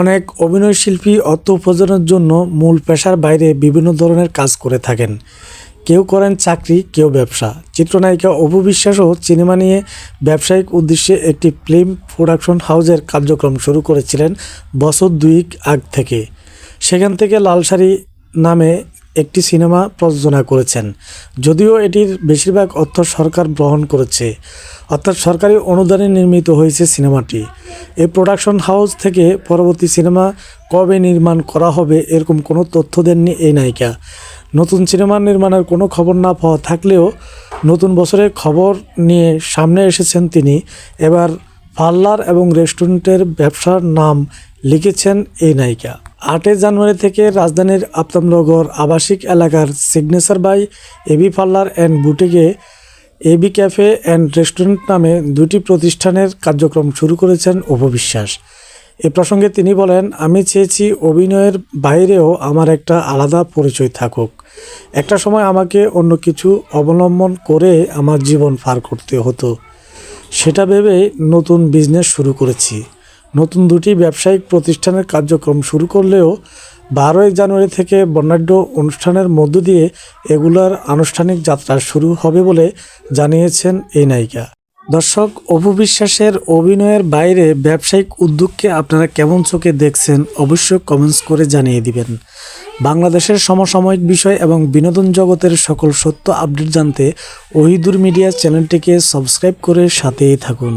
অনেক অভিনয়শিল্পী অর্থ উপার্জনের জন্য মূল পেশার বাইরে বিভিন্ন ধরনের কাজ করে থাকেন। কেউ করেন চাকরি, কেউ ব্যবসা। চিত্রনায়িকা অপু বিশ্বাসও সিনেমা নিয়ে ব্যবসায়িক উদ্দেশ্যে একটি ফিল্ম প্রোডাকশন হাউজের কার্যক্রম শুরু করেছিলেন বছর দুইক আগ থেকে। সেখান থেকে লাল শাড়ি নামে একটি সিনেমা প্রযোজনা করেছেন। যদিও এটির বেশিরভাগ অর্থ সরকার গ্রহণ করেছে, অর্থাৎ সরকারি অনুদানে নির্মিত হয়েছে সিনেমাটি। এই প্রোডাকশন হাউস থেকে পরবর্তী সিনেমা কবে নির্মাণ করা হবে এরকম কোনো তথ্য দেননি এই নায়িকা। নতুন সিনেমা নির্মাণের কোনো খবর না পাওয়া থাকলেও নতুন বছরের খবর নিয়ে সামনে এসেছেন তিনি। এবার পার্লার এবং রেস্টুরেন্টের ব্যবসার নাম লিখেছেন এই নায়িকা। আটই জানুয়ারি থেকে রাজধানীর আপ্তামনগর আবাসিক এলাকার signature by AB parlour and বুটিকে AB cafe and restaurant নামে দুটি প্রতিষ্ঠানের কার্যক্রম শুরু করেছেন অপবিশ্বাস এ প্রসঙ্গে তিনি বলেন, আমি চেয়েছি অভিনয়ের বাইরেও আমার একটা আলাদা পরিচয় থাকুক। একটা সময় আমাকে অন্য কিছু অবলম্বন করে আমার জীবন পার করতে হতো। সেটা ভেবেই নতুন বিজনেস শুরু করেছি। নতুন দুটি ব্যবসায়িক প্রতিষ্ঠানের কার্যক্রম শুরু করলেও বারোই জানুয়ারি থেকে বর্ণাঢ্য অনুষ্ঠানের মধ্য দিয়ে এগুলার আনুষ্ঠানিক যাত্রা শুরু হবে বলে জানিয়েছেন এই নায়িকা। দর্শক, অপু বিশ্বাসের অভিনয়ের বাইরে ব্যবসায়িক উদ্যোগকে আপনারা কেমন চোখে দেখছেন অবশ্যই কমেন্টস করে জানিয়ে দিবেন। বাংলাদেশের সমসাময়িক বিষয় এবং বিনোদন জগতের সকল সত্য আপডেট জানতে ওহিদুর মিডিয়া চ্যানেলটিকে সাবস্ক্রাইব করে সাথেই থাকুন।